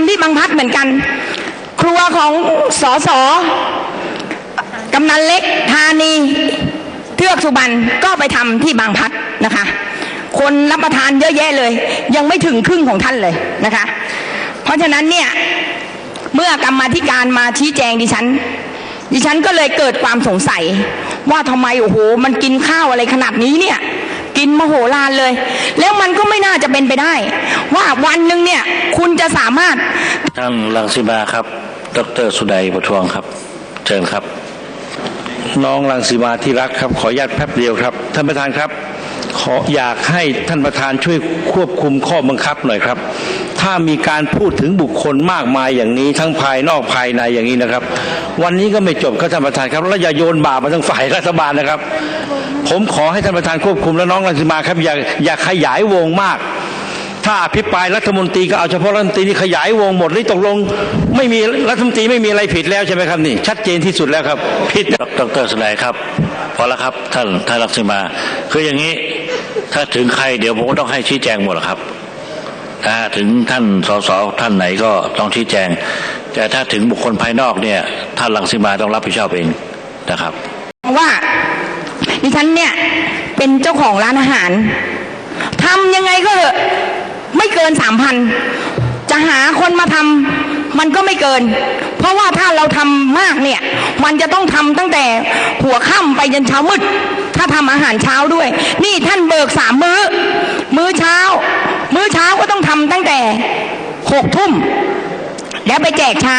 ำที่บางพัดเหมือนกัน ครัวของสอสอกำนันเล็กธานี เทือกสุบรรณก็ไปทำที่บางพัดนะคะ คนรับประทานเยอะแยะเลย ยังไม่ถึงครึ่งของท่านเลยนะคะ เพราะฉะนั้นเนี่ยเมื่อกรรมาธิการมาชี้แจงดิฉัน ดิฉันก็เลยเกิดความสงสัย ว่าทำไมโอ้โหมันกินข้าวอะไรขนาดนี้เนี่ย กินมโหฬารเลย แล้วมันก็ไม่น่าจะเป็นไปได้ ว่าวันหนึ่งเนี่ย คุณจะสามารถ ท่านลังสิมาครับ ดรสุดัยประท้วงครับ เชิญครับ น้องลังสีมาที่รักครับ ขออนุญาตแป๊บเดียวครับ ท่านประธานครับ ขออยากให้ท่านประธานช่วยควบคุมข้อบังคับหน่อยครับ ถ้ามีการพูดถึงบุคคลมากมายอย่างนี้ ทั้งภายนอกภายในอย่างนี้นะครับ วันนี้ก็ไม่จบครับท่านประธานครับแล้วอย่าโยนบาปมาทั้งฝ่ายรัฐบาลนะครับ ผมขอให้ท่านประธานควบคุมและน้องรังสีมาครับอย่าอย่าขยายวงมากถ้าอภิปรายรัฐมนตรีก็เอาเฉพาะรัฐมนตรีที่ขยายวงหมดนี่ตกลง ไม่มีรัฐมนตรีไม่มีอะไรผิดแล้วใช่ไหมครับนี่ ชัดเจนที่สุดแล้วครับ ผิดดรสุดัยครับ พอแล้วครับท่านท่านรังสิมา คืออย่างนี้ถ้าถึงใครเดี๋ยวผมก็ต้องให้ชี้แจงหมดหรอกครับ ถ้าถึงท่านสสท่านไหนก็ต้องชี้แจง แต่ถ้าถึงบุคคลภายนอกเนี่ยท่านรังสิมาต้องรับผิดชอบเองนะครับว่าดิฉันเนี่ยเป็นเจ้าของร้านอาหารทำยังไงก็เถอะไม่เกินสามพันจะหาคนมาทำมันก็ไม่เกิน เพราะว่าถ้าเราทำมากเนี่ย มันจะต้องทำตั้งแต่หัวค่ำไปจนเช้ามืด ถ้าทำอาหารเช้าด้วย นี่ท่านเบิกสามมือ้อ มื้อเช้า มื้อเช้าก็ต้องทำตั้งแต่หกทุ่มแล้วไปแจกเช้า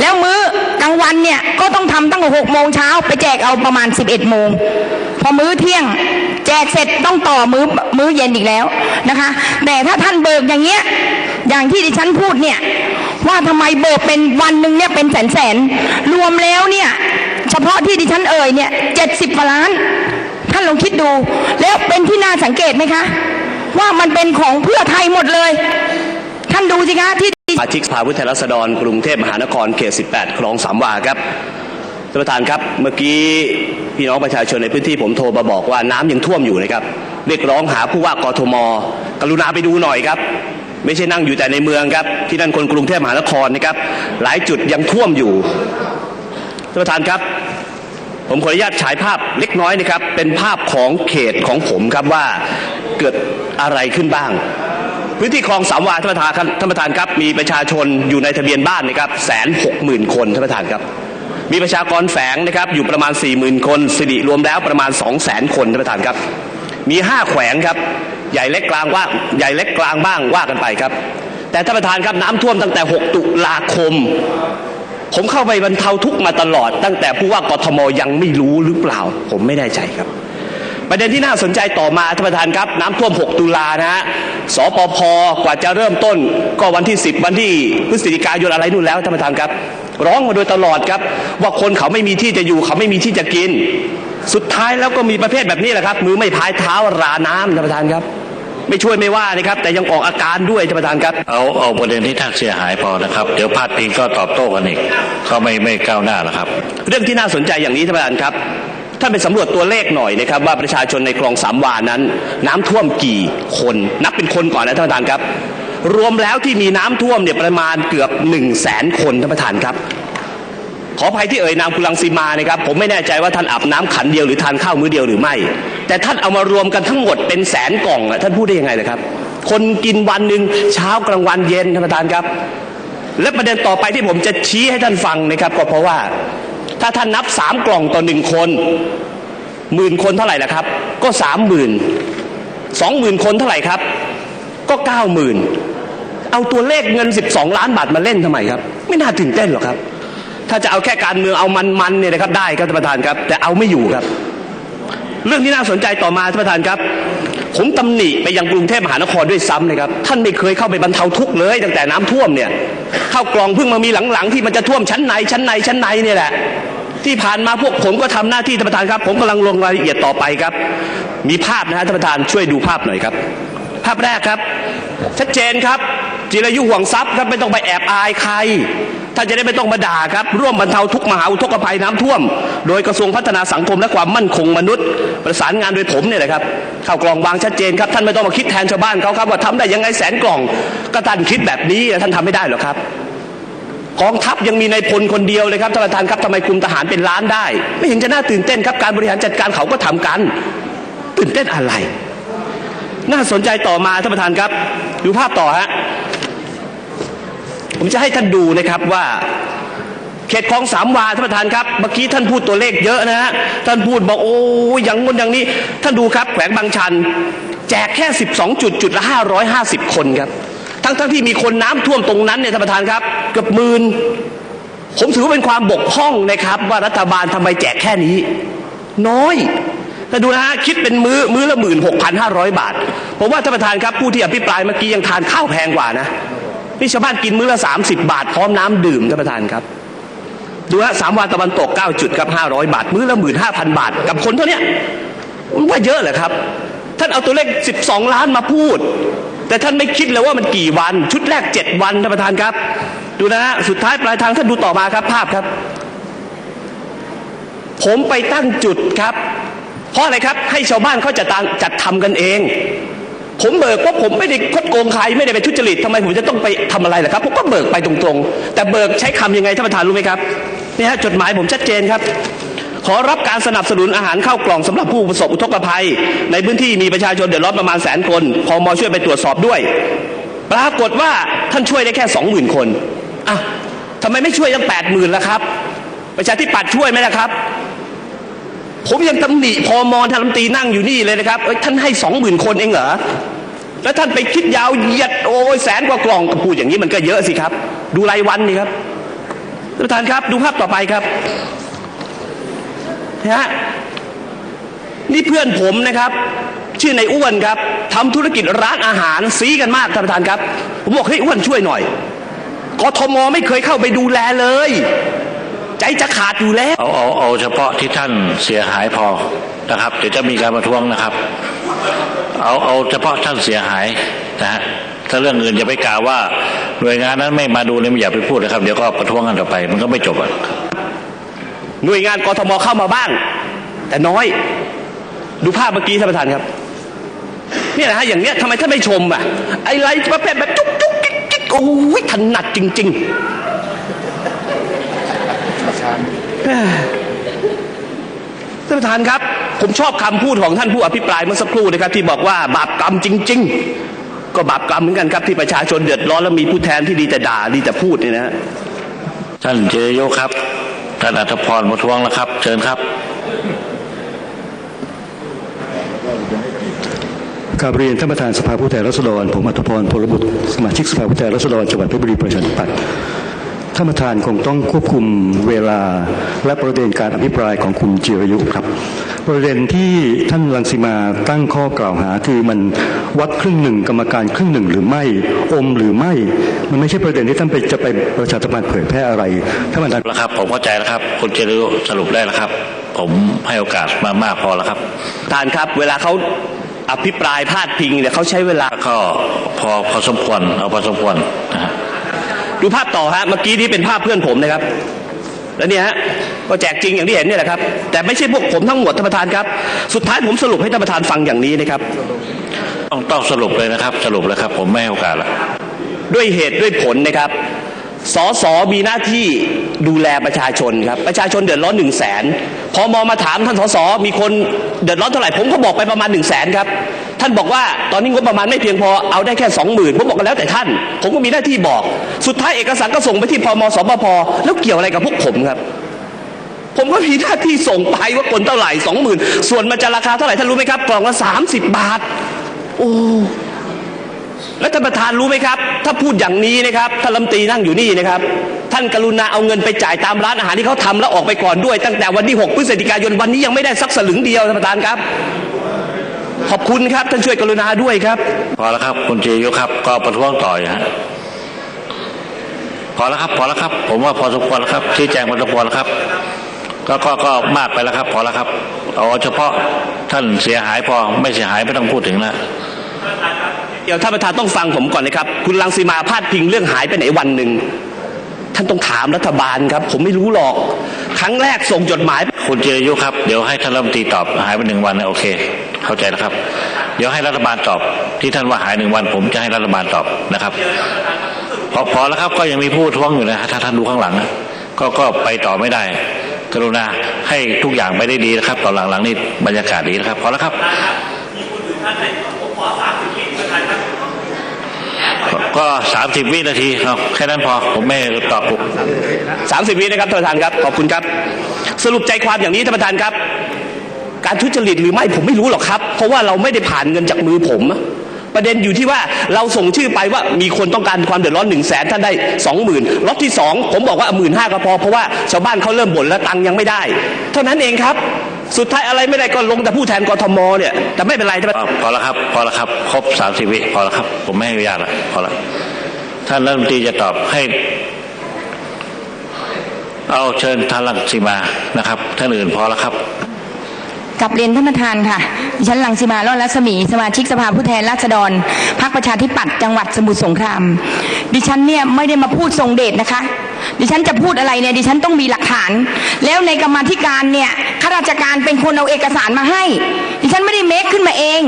แล้วมื้อกลางวันเนี่ยก็ต้องทำตั้งแต่หกโมงเช้าไปแจกเอาประมาณ11โมงพอมื้อเที่ยงแจกเสร็จต้องต่อมื้อมื้อเย็นอีกแล้วนะคะ แต่ถ้าท่านเบิกอย่างเงี้ยอย่างที่ดิฉันพูดเนี่ยว่าทำไมเบิกเป็นวันหนึ่งเนี่ยเป็นแสนแสนรวมแล้วเนี่ยเฉพาะที่ดิฉันเอ่ยเนี่ยเจ็ดสิบกว่าล้าน ท่านลองคิดดู แล้วเป็นที่น่าสังเกตไหมคะ ว่ามันเป็นของเพื่อไทยหมดเลย ท่านดูสิคะที่สมาชิกสภาผู้แทนราษฎรกรุงเทพมหานครเขต 18 คลองสามวาครับท่านประธานครับ เมื่อกี้พี่น้องประชาชนในพื้นที่ผมโทรมาบอกว่าน้ำยังท่วมอยู่นะครับ เรียกร้องหาผู้ว่ากทม กรุณาไปดูหน่อยครับ ไม่ใช่นั่งอยู่แต่ในเมืองครับ ที่นั่นคนกรุงเทพมหานครนะครับ หลายจุดยังท่วมอยู่ท่านประธานครับ ผมขออนุญาตฉายภาพเล็กน้อยนะครับ เป็นภาพของเขตของผมครับว่าเกิดอะไรขึ้นบ้าง พื้นที่คลองสามวาท่านประธานครับท่านประธานครับ มีประชาชนอยู่ในทะเบียนบ้านนะครับแสนหกหมื่นคนท่านประธานครับ มีประชากรแฝงนะครับอยู่ประมาณ4ี่หมื่นคนสิริรวมแล้วประมาณ2 0 0แสนคนท่านประธานครับ มีห้าแขวงครับใหญ่เล็กกลางว่าใหญ่เล็กกลางบ้างว่ากันไปครับ แต่ท่านประธานครับน้ำท่วมตั้งแต่ 6 ตุลาคม ผมเข้าไปบรรเทาทุกข์มาตลอด ตั้งแต่ผู้ว่ากทมยังไม่รู้หรือเปล่า ผมไม่แน่ใจครับ ประเด็นที่น่าสนใจต่อมาท่านประธานครับ น้ำท่วม 6 ตุลานะฮะสปพกว่าจะเริ่มต้น ก็วันที่ 10 วันที่พฤศจิกายนอะไรนู่นแล้วท่านประธานครับ ร้องมาโดยตลอดครับ ว่าคนเขาไม่มีที่จะอยู่ เขาไม่มีที่จะกิน สุดท้ายแล้วก็มีประเภทแบบนี้แหละครับ มือไม่พายเท้าราน้ำท่านประธานครับ ไม่ช่วยไม่ว่านะครับ แต่ยังออกอาการด้วยท่านประธานครับ เอาเอาประเด็นที่ท่านเสียหายพอนะครับ เดี๋ยวพาดพิงก็ตอบโต้กันอีกก็ไม่ไม่ก้าวหน้าหรอกครับ เรื่องที่น่าสนใจอย่างนี้ท่านประธานครับท่านไปสำรวจตัวเลขหน่อยนะครับ ว่าประชาชนในคลองสามวานั้น น้ำท่วมกี่คน นับเป็นคนก่อนนะท่านประธานครับ รวมแล้วที่มีน้ำท่วมเนี่ยประมาณเกือบ1นึ่งแสนคนท่านประธานครับ ขออภัยที่เอ่ยนามคุณลังสีมานะครับ ผมไม่แน่ใจว่าท่านอาบน้ำขันเดียวหรือทานข้าวมื้อเดียวหรือไม่ แต่ท่านเอามารวมกันทั้งหมดเป็นแสนกล่องอะท่านพูดได้ยังไงเลยครับ คนกินวันหนึ่งเช้ากลางวันเย็นท่านประธานครับ และประเด็นต่อไปที่ผมจะชี้ให้ท่านฟังนะครับ ก็เพราะว่า ถ้าท่านนับสามกล่องต่อหนึ่งคนหมื่นคนเท่าไหร่ล่ะครับ ก็สามหมื่นสองหมื่นคนเท่าไหร่ครับ ก็เก้าหมื่นเอาตัวเลขเงิน 12 ล้านบาทมาเล่นทำไมครับ ไม่น่าตื่นเต้นหรอกครับ ถ้าจะเอาแค่การเมืองเอามันๆเนี่ยนะครับได้ครับท่านประธานครับ แต่เอาไม่อยู่ครับ เรื่องที่น่าสนใจต่อมาท่านประธานครับ ผมตำหนิไปยังกรุงเทพมหานครด้วยซ้ำนะครับ ท่านไม่เคยเข้าไปบรรเทาทุกข์เลย ตั้งแต่น้ำท่วมเนี่ยเข้ากลองเพิ่งมามีหลังๆที่มันจะท่วมชั้นในชั้นในชั้นในเนี่ยแหละที่ผ่านมาพวกผมก็ทำหน้าที่ท่านประธานครับ ผมกำลังลงรายละเอียดต่อไปครับ มีภาพนะฮะท่านประธานช่วยดูภาพหน่อยครับ ภาพแรกครับ ชัดเจนครับ จิรายุห่วงทรัพย์ครับไม่ต้องไปแอบอายใคร ท่านจะได้ไม่ต้องมาด่าครับ ร่วมบรรเทาทุกมหาอุทกภัยน้ำท่วม โดยกระทรวงพัฒนาสังคมและความมั่นคงมนุษย์ ประสานงานโดยผมเนี่ยแหละครับเข้ากล่องวางชัดเจนครับท่านไม่ต้องมาคิดแทนชาวบ้านเขาครับว่าทำได้ยังไงแสนกล่องก็ท่านคิดแบบนี้ท่านทำไม่ได้หรอกครับกองทัพยังมีในายพลคนเดียวเลยครับท่านประธานครับทำไมคุมทหารเป็นล้านได้ ไม่เห็นจะน่าตื่นเต้นครับการบริหารจัดการเขาก็ทำกัน ตื่นเต้นอะไร น่าสนใจต่อมาท่านประธานครับ ดูภาพต่อฮะ ผมจะให้ท่านดูนะครับว่า เขตคลองสามวาท่านประธานครับ เมื่อกี้ท่านพูดตัวเลขเยอะนะฮะท่านพูดบอกโอ้ยอย่างงนอย่างนี้ ท่านดูครับแขวงบางชัน แจกแค่ 12 จุดจุดละ 550 คนครับ ทั้งทั้งที่มีคนน้ำท่วมตรงนั้นเนี่ยท่านประธานครับ เกือบหมื่นผมถือว่าเป็นความบกพร่องนะครับ ว่ารัฐบาลทำไมแจกแค่นี้ น้อยถ้าดูนะฮะคิดเป็นมือ้อมื้อละหมื่นหกพันห้าร้อยบาทผมว่าท่านประธานครับผู้ที่อภิปรายเมื่อกี้ยังทานข้าวแพงกว่านะ นี่ชาวบ้านกินมื้อละสามสิบบาทพร้อมน้ำดื่มท่านประธานครับ ดูฮะสามวันตะวันตกเก้าจุดครับห้าร้อยบาท มื้อละหมื่นห้าพันบาท กับคนเท่านี้ว่าเยอะเหรอครับ ท่านเอาตัวเลขสิบสองล้านมาพูด แต่ท่านไม่คิดเลยว่ามันกี่วัน ชุดแรกเจ็ดวันท่านประธานครับ ดูนะฮะสุดท้ายปลายทางท่านดูต่อมาครับภาพครับ ผมไปตั้งจุดครับ เพราะอะไรครับให้ชาวบ้านเขาจัดตางจัดทำกันเอง ผมเบิกเพราะผมไม่ได้คดโกงใครไม่ได้ไปทุจริตทำไมผมจะต้องไปทำอะไรล่ะครับผมก็เบิกไปตรงๆ แต่เบิกใช้คำยังไงท่านประธานรู้ไหมครับนี่ฮะจดหมายผมชัดเจนครับ ขอรับการสนับสนุนอาหารเข้ากล่องสำหรับผู้ประสบอุทกภัย ในพื้นที่มีประชาชนเดือดร้อนประมาณแสนคนพอมอช่วยไปตรวจสอบด้วย ปรากฏว่าท่านช่วยได้แค่สองหมื่นคนอะทำไมไม่ช่วยตั้งแปดหมื่นล่ะครับ ประชาธิปัตย์ช่วยไหมล่ะครับ ผมยังตำหนิพอมอท่านรัฐมนตรีนั่งอยู่นี่เลยนะครับท่านให้สองหมื่นคนเองเหรอแล้วท่านไปคิดยาวเหยียดโอ้ยแสนกว่ากล่องก็พูดอย่างนี้มันก็เยอะสิครับ ดูรายวันนี่ครับท่านประธานครับ ดูภาพต่อไปครับนะฮะนี่เพื่อนผมนะครับ ชื่อในอ้วนครับทำธุรกิจร้านอาหารซีกันมากท่านประธานครับผมบอกเฮ้ยอ้วนช่วยหน่อยกทมไม่เคยเข้าไปดูแลเลย ใจจะขาดอยู่แล้ว เอาเอาเอาเฉพาะที่ท่านเสียหายพอนะครับ เดี๋ยวจะมีการประท้วงนะครับ เอาเอาเฉพาะท่านเสียหายนะฮะถ้าเรื่องอื่นอย่าไปกล่าวว่าหน่วยงานนั้นไม่มาดูเนี่ยไม่อย่าไปพูดนะครับ เดี๋ยวก็ประท้วงกันต่อไป มันก็ไม่จบอะหน่วยงานกทมเข้ามาบ้าง แต่น้อย ดูภาพเมื่อกี้ท่านประธานครับเนี่ยนะฮะอย่างเนี้ยทำไมท่านไม่ชมอะไอ้ไรประเภทแบบจุ๊กจุ๊กกิ๊กกิ๊กโอ้ยถนัดจริง ๆ ท่านประธานครับ ผมชอบคำพูดของท่านผู้อภิปรายเมื่อสักครู่นะครับ ที่บอกว่าบาปกรรมจริง ๆ ก็บาปกรรมเหมือนกันครับ ที่ประชาชนเดือดร้อนแล้วมีผู้แทนที่ดีแต่ด่าดีแต่พูดเนี่ยนะฮะท่านเจริญยกครับท่านอัธพรประท้วงแล้วครับ เชิญครับกราบเรียนท่านประธานสภาผู้แทนราษฎรผมอัธพรพลบุตรสมาชิกสภาผู้แทนราษฎรจังหวัดเพชรบุรีประชาธิปัตย์ ท่านประธานคงต้องควบคุมเวลา และประเด็นการอภิปรายของคุณจิรยุครับ ประเด็นที่ท่านรังสีมาตั้งข้อกล่าวหาคือมันวัดครึ่งหนึ่งกรรมการครึ่งหนึ่งหรือไม่อมหรือไม่ มันไม่ใช่ประเด็นที่ท่านไปจะไปประชาสัมพันธ์เผยแพร่อะไรท่านประธานแล้วครับ ผมเข้าใจแล้วครับ คุณเจริญสรุปได้แล้วครับ ผมให้โอกาสมามากพอแล้วครับท่านครับเวลาเขาอภิปรายพาดพิงเนี่ยเขาใช้เวลาก็พอพอสมควรเอาพอสมควรนะฮะ ดูภาพต่อฮะเมื่อกี้นี้เป็นภาพเพื่อนผมนะครับ แล้วเนี่ยฮะก็แจกจริงอย่างที่เห็นเนี่ยแหละครับ แต่ไม่ใช่พวกผมทั้งหมดท่านประธานครับ สุดท้ายผมสรุปให้ท่านประธานฟังอย่างนี้นะครับ ต้องต้องสรุปเลยนะครับ สรุปเลยครับ ผมไม่ให้โอกาสละด้วยเหตุด้วยผลนะครับสสมีหน้าที่ดูแลประชาชนครับ ประชาชนเดือดร้อนหนึ่งแสนพอมอมาถามท่านสสมีคนเดือดร้อนเท่าไหร่ผมก็บอกไปประมาณหนึ่งแสนครับท่านบอกว่าตอนนี้งบประมาณไม่เพียงพอเอาได้แค่สองหมื่นผมบอกกันแล้วแต่ท่าน ผมก็มีหน้าที่บอก สุดท้ายเอกสารก็ส่งไปที่พมสบพแล้วเกี่ยวอะไรกับพวกผมครับ ผมก็มีหน้าที่ส่งไปว่าคนเท่าไหร่สองหมื่นส่วนมันจะราคาเท่าไหร่ท่านรู้ไหมครับกล่องละสามสิบบาท โอ้แล้วท่านประธานรู้ไหมครับ ถ้าพูดอย่างนี้นะครับท่านลำตีนั่งอยู่นี่นะครับ ท่านกรุณาเอาเงินไปจ่ายตามร้านอาหารที่เขาทำแล้วออกไปก่อนด้วย ตั้งแต่วันที่ 6 พฤศจิกายนวันนี้ยังไม่ได้สักสลึงเดียวท่านประธานครับ ขอบคุณครับท่านช่วยกรุณาด้วยครับ พอแล้วครับ คุณเจริญยกครับ ก็ประท้วงต่ออยู่ฮะพอแล้วครับ พอแล้วครับ ผมว่าพอสมควรแล้วครับชี้แจงพอสมควรแล้วครับ ก็ก็ก็มากไปแล้วครับ พอแล้วครับเอาเฉพาะท่านเสียหายพอไม่เสียหายไม่ต้องพูดถึงแล้วเดี๋ยวท่านประธานต้องฟังผมก่อนนะครับ คุณลังสีมาพาดพิงเรื่องหายไปไหนวันหนึ่งท่านต้องถามรัฐบาลครับ ผมไม่รู้หรอก ครั้งแรกส่งจดหมาย คุณจิรายุครับ เดี๋ยวให้ท่านรัฐมนตรีตอบหายไปหนึ่งวันนะโอเค เข้าใจแล้วครับ เดี๋ยวให้รัฐบาลตอบ ที่ท่านว่าหายหนึ่งวัน ผมจะให้รัฐบาลตอบนะครับพอพอแล้วครับก็ยังมีผู้ท้วงอยู่นะถ้าท่านดูข้างหลังนะก็ก็ไปต่อไม่ได้ กรุณาให้ทุกอย่างไปได้ดีนะครับตอนหลังๆนี่บรรยากาศดีนะครับพอแล้วครับก็สามสิบวินาทีเอาแค่นั้นพอผมไม่ตอบปุ๊บ30วินะครับท่านประธานครับขอบคุณครับ สรุปใจความอย่างนี้ท่านประธานครับ การทุจริตหรือไม่ผมไม่รู้หรอกครับ เพราะว่าเราไม่ได้ผ่านเงินจากมือผม ประเด็นอยู่ที่ว่าเราส่งชื่อไปว่ามีคนต้องการความเดือดร้อนหนึ่งแสนท่านได้สองหมื่นล็อตที่สองผมบอกว่าหมื่นห้าก็พอ เพราะว่าชาวบ้านเขาเริ่มบ่นแล้วตังค์ยังไม่ได้ เท่านั้นเองครับสุดท้ายอะไรไม่ได้ก็ลงแต่ผู้แทนกทมเนี่ยแต่ไม่เป็นไรท่านประธานพอแล้วครับ พอแล้วครับ ครบสามสิบวิพอแล้วครับ ผมไม่ให้อนุญาตล้วพอแล้วท่านรัฐมนตรีจะตอบให้ เอาเชิญท่านลังสีมานะครับ ท่านอื่นพอแล้วครับ กับเรียนท่านประธานค่ะ ดิฉันลังสิมารอดรัศมี สมาชิกสภาผู้แทนราษฎร พรรคประชาธิปัตย์ จังหวัดสมุทรสงคราม ดิฉันเนี่ยไม่ได้มาพูดทรงเดชนะคะ ดิฉันจะพูดอะไรเนี่ย ดิฉันต้องมีหลักฐาน แล้วในกรรมธิการเนี่ย ข้าราชการเป็นคนเอาเอกสารมาให้ ดิฉันไม่ได้เมคขึ้นมาเอง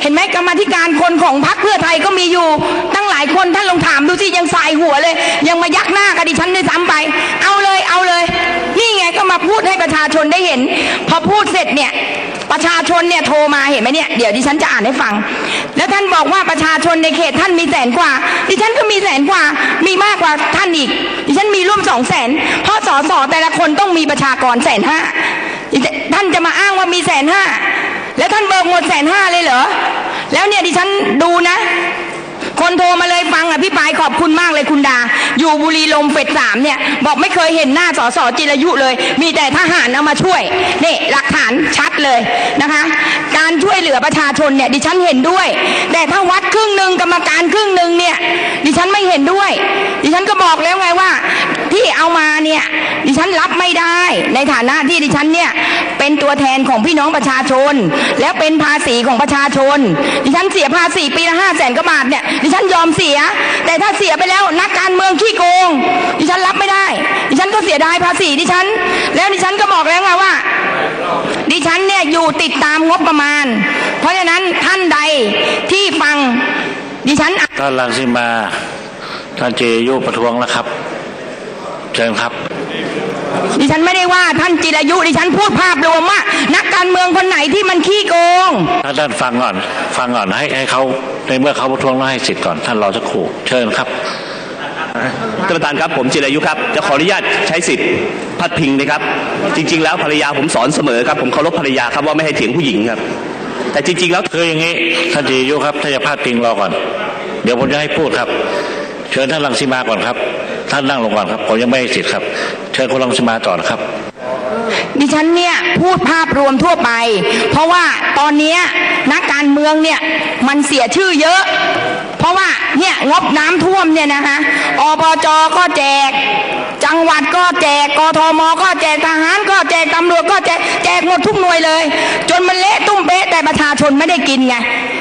เห็นไหมกรรมธิการคนของพรรคเพื่อไทยก็มีอยู่ ตั้งหลายคนท่านลองถามดูสิยังสายหัวเลย ยังมายักหน้ากับดิฉันด้วยซ้ำไป เอาเลย เอาเลย ก็มาพูดให้ประชาชนได้เห็น พอพูดเสร็จเนี่ยประชาชนเนี่ยโทรมาเห็นไหมเนี่ยเดี๋ยวดิฉันจะอ่านให้ฟัง แล้วท่านบอกว่าประชาชนในเขตท่านมีแสนกว่า ดิฉันก็มีแสนกว่ามีมากกว่าท่านอีก ดิฉันมีร่วมสองแสนเพราะสสแต่ละคนต้องมีประชากรแสนห้าท่านจะมาอ้างว่ามีแสนห้าแล้วท่านเบิกหมดแสนห้าเลยเหรอแล้วเนี่ยดิฉันดูนะ คนโทรมาเลยฟังอะพี่ปายขอบคุณมากเลยคุณดา อยู่บุรีลมเฟสสามเนี่ย บอกไม่เคยเห็นหน้าสสจิรายุเลย มีแต่ทหารเอามาช่วยนี่หลักฐานชัดเลยนะคะ การช่วยเหลือประชาชนเนี่ยดิฉันเห็นด้วย แต่ถ้าวัดครึ่งหนึ่งกรรมการครึ่งหนึ่งเนี่ย ดิฉันไม่เห็นด้วย ดิฉันก็บอกแล้วไงว่าที่เอามาเนี่ยดิฉันรับไม่ได้ในฐานะที่ดิฉันเนี่ยเป็นตัวแทนของพี่น้องประชาชน แล้วเป็นภาษีของประชาชน ดิฉันเสียภาษีปีละห้าแสนกว่าบาทเนี่ยดิฉันยอมเสีย แต่ถ้าเสียไปแล้วนักการเมืองขี้โกง ดิฉันรับไม่ได้ ดิฉันก็เสียดายภาษีดิฉัน แล้วดิฉันก็บอกแล้วไงว่า ดิฉันเนี่ยอยู่ติดตามงบประมาณ เพราะฉะนั้นท่านใดที่ฟังดิฉันท่านลังสีมาท่านจิรายุประท้วงแล้วครับเชิญครับ ดิฉันไม่ได้ว่าท่านจิรายุดิฉันพูดภาพรวมว่านั กการเมืองคนไหนที่มันขี้โกง ท่านท่านฟังก่อนฟังก่อนให้ให้เขาในเมื่อเขาประท้วงแล้วให้สิทธิ์ก่อนท่านรอสักครู่เชิญครับ ท่านประธานครับผมจิรายุครับจะขออนุญาตใช้สิทธิ์พัดพิงนะครับ จริง ๆ แล้วภรรยาผมสอนเสมอครับผมเคารพภรรยาครับว่าไม่ให้เถียงผู้หญิงครับ แต่จริง ๆ แล้วคืออย่างนี้ท่านจิรายุครับถ้าจะพาดพิงรอก่อน เดี๋ยวผมจะให้พูดครับ เชิญท่านลังสีมาก่อนครับ ท่านนั่งลงก่อนครับผมยังไม่ให้สิทธิ์ครับ เชิญคุณลังสีมาต่อนะครับ ดิฉันเนี่ยพูดภาพรวมทั่วไป เพราะว่าตอนนี้นักการเมืองเนี่ยมันเสียชื่อเยอะ เพราะว่าเนี่ยงบน้ำท่วมเนี่ยนะคะอบจก็แจก จังหวัดก็แจกกทมก็แจกทหารก็แจกตำรวจก็แจกแจกหมดทุกหน่วยเลย จนมันเละตุ้มเป๊ะแต่ประชาชนไม่ได้กินไง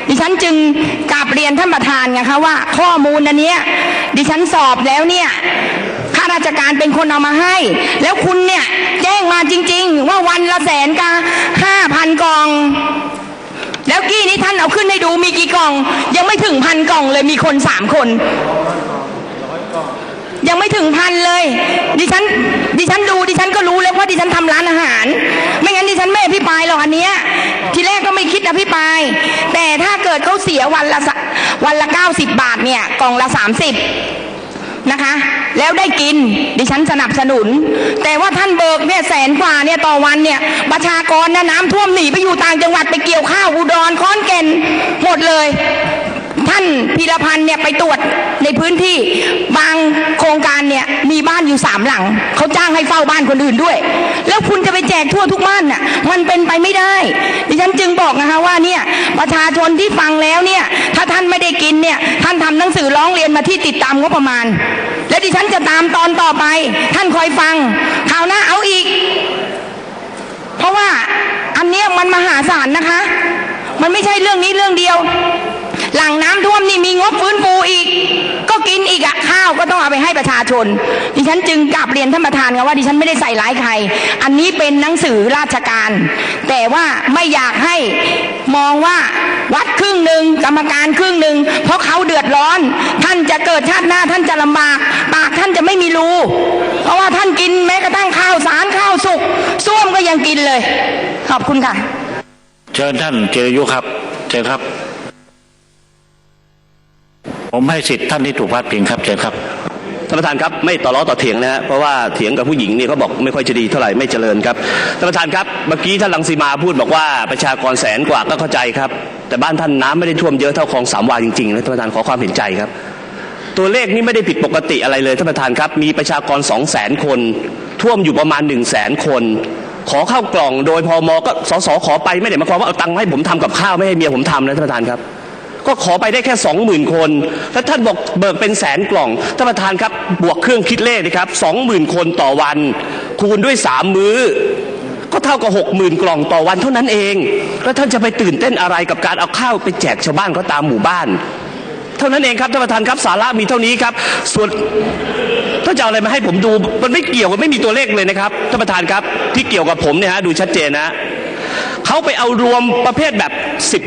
ดิฉันจึงกราบเรียนท่านประธานไงคะว่า ข้อมูลอันนี้ดิฉันสอบแล้วเนี่ย ราชการเป็นคนเอามาให้ แล้วคุณเนี่ยแจ้งมาจริง ๆ ว่าวันละแสนกาห้าพันกล่อง แล้วกี้นี้ท่านเอาขึ้นให้ดูมีกี่กล่อง ยังไม่ถึงพันกล่องเลยมีคนสามคน ยังไม่ถึงพันเลย ดิฉันดิฉันดูดิฉันก็รู้แล้วว่าดิฉันทำร้านอาหาร ไม่งั้นดิฉันไม่อภิปรายหรอกอันเนี้ยทีแรกก็ไม่คิดอภิปราย แต่ถ้าเกิดเขาเสียวันละสะวันละเก้าสิบบาทเนี่ยกล่องละสามสิบ นะคะ แล้วได้กินดิฉันสนับสนุน แต่ว่าท่านเบิกเนี่ยแสนกว่าเนี่ยต่อวันเนี่ยประชากรนะน้ำท่วมหนีไปอยู่ต่างจังหวัดไปเกี่ยวข้าวอุดรค้อนแก่นหมดเลย ท่านพีรพันธ์เนี่ยไปตรวจในพื้นที่ บ้านอยู่สามหลัง เขาจ้างให้เฝ้าบ้านคนอื่นด้วย แล้วคุณจะไปแจกทั่วทุกบ้านน่ะ มันเป็นไปไม่ได้ ดิฉันจึงบอกนะคะว่าเนี่ยประชาชนที่ฟังแล้วเนี่ย ถ้าท่านไม่ได้กินเนี่ย ท่านทำหนังสือร้องเรียนมาที่ติดตามงบประมาณ และดิฉันจะตามตอนต่อไป ท่านคอยฟังข่าวหน้าเอาอีก เพราะว่าอันเนี้ยมันมหาศาลนะคะ มันไม่ใช่เรื่องนี้เรื่องเดียว หลังน้ำท่วมนี่มีงบฟื้นฟูอีก ก็กินอีกอะข้าวก็ต้องเอาไปให้ประชาชน ดิฉันจึงกลับเรียนท่านประธานค่ะว่าดิฉันไม่ได้ใส่ร้ายใคร อันนี้เป็นหนังสือราชการ แต่ว่าไม่อยากให้มองว่าวัดครึ่งหนึ่งกรรมการครึ่งหนึ่งเพราะเขาเดือดร้อน ท่านจะเกิดชาติหน้าท่านจะลำบากปากท่านจะไม่มีรูเพราะว่าท่านกินแม้กระทั่งข้าวสารข้าวสุกส้วมก็ยังกินเลย ขอบคุณค่ะ เชิญท่านเจริยุครับ เชิญครับ ผมให้สิทธิ์ท่านที่ถูกพาดพิงครับเชิญครับท่านประธานครับไม่ต่อล้อต่อเถียงนะฮะเพราะว่าเถียงกับผู้หญิงเนี่ยเขาบอกไม่ค่อยจะดีเท่าไหร่ไม่เจริญครับท่านประธานครับเมื่อกี้ท่านลังสีมาพูดบอกว่าประชากรแสนกว่าก็เข้าใจครับ แต่บ้านท่านน้ำไม่ได้ท่วมเยอะเท่าคลองสามวาจริงๆนะท่านประธานขอความเห็นใจครับ ตัวเลขนี้ไม่ได้ผิดปกติอะไรเลยท่านประธานครับ มีประชากรสองแสนคน ท่วมอยู่ประมาณหนึ่งแสนคน ขอเข้ากล่องโดยพมก็สสขอไปไม่ได้มาความว่าเอาตังค์ให้ผมทำกับข้าวไม่ให้เมียผมทำนะท่านประธานครับ ก็ขอไปได้แค่สองหมื่นคน แล้วท่านบอกเบิกเป็นแสนกล่อง ท่านประธานครับ บวกเครื่องคิดเลขนะครับสองหมื่นคนต่อวัน คูณด้วยสามมื้อ ก็เท่ากับหกหมื่นกล่องต่อวันเท่านั้นเอง แล้วท่านจะไปตื่นเต้นอะไรกับการเอาข้าวไปแจกชาวบ้านเขาตามหมู่บ้าน เท่านั้นเองครับท่านประธานครับสาระมีเท่านี้ครับ ส่วนถ้านจะเอาอะไรมาให้ผมดู มันไม่เกี่ยวมันไม่มีตัวเลขเลยนะครับท่านประธานครับที่เกี่ยวกับผมเนี่ยฮะดูชัดเจนนะ เขาไปเอารวมประเภทแบบ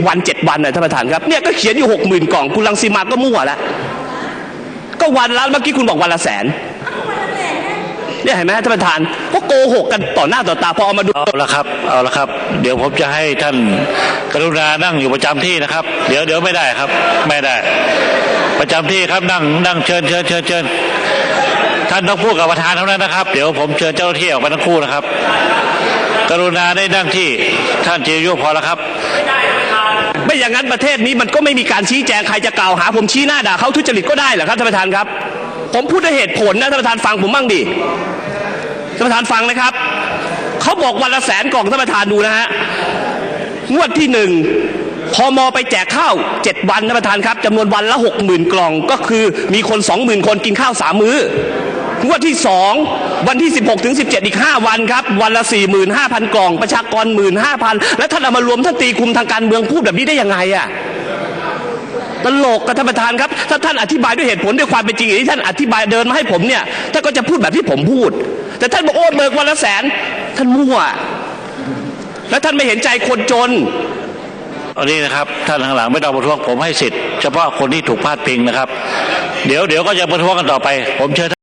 10 วัน 7 วันนะท่านประธานครับเนี่ยก็เขียนอยู่ 6 0,000 กล่อง คุณลังสีมาก็มั่วแล้ว ก็วันละเมื่อกี้คุณบอกวันละแสนเนี่ยเห็นไหมท่านประธานก็โกหกกันต่อหน้าต่อตาพอเอามาดูเอาละครับเอาละครับ เดี๋ยวผมจะให้ท่านกรุณานั่งอยู่ประจำที่นะครับ เดี๋ยวเดี๋ยวไม่ได้ครับ ไม่ได้ ประจำที่ครับนั่งนั่งเชิญเชิญเชิญเชิญท่านต้องพูดกับประธานเท่านั้นนะครับ เดี๋ยวผมเชิญเจ้าหน้าที่ออกไปทั้งคู่นะครับ กรุณาได้นั่งที่ท่านเจริยุพอแล้วครับ ไม่อย่างนั้นประเทศนี้มันก็ไม่มีการชี้แจงใครจะกล่าวหา ผมชี้หน้าด่าเขาทุจริตก็ได้เหรอครับท่านประธานครับ ผมพูดด้วยเหตุผลนะท่านประธานฟังผมบ้างดิท่านประธานฟังนะครับเขาบอกวันละแสนกล่องท่านประธานดูนะฮะงวดที่หนึ่งพมไปแจกข้าวเจ็ดวันท่านประธานครับจำนวนวันละหกหมื่นกล่องก็คือมีคนสองหมื่นคนกินข้าวสามมื้อ งวดที่สองวันที่ 16ถึง17 อีก 5 วันครับ วันละ 45,000 กล่อง ประชากร 15,000 แล้วท่านเอามารวมท่านตีคุมทางการเมืองพูดแบบนี้ได้ยังไงอะตลกกับท่านประธานครับ ถ้าท่านอธิบายด้วยเหตุผลด้วยความเป็นจริงอย่างที่ท่านอธิบายเดินมาให้ผมเนี่ยท่านก็จะพูดแบบที่ผมพูด แต่ท่านบอกโอ้เบิกวันละแสน ท่านมั่ว แล้วท่านไม่เห็นใจคนจนอันนี้นะครับท่านข้างหลังไม่ต้องประท้วงผมให้สิทธิ์เฉพาะคนที่ถูกพาดพิงนะครับ เดี๋ยวเดี๋ยวก็จะประท้วงกันต่อไป ผมเชิญ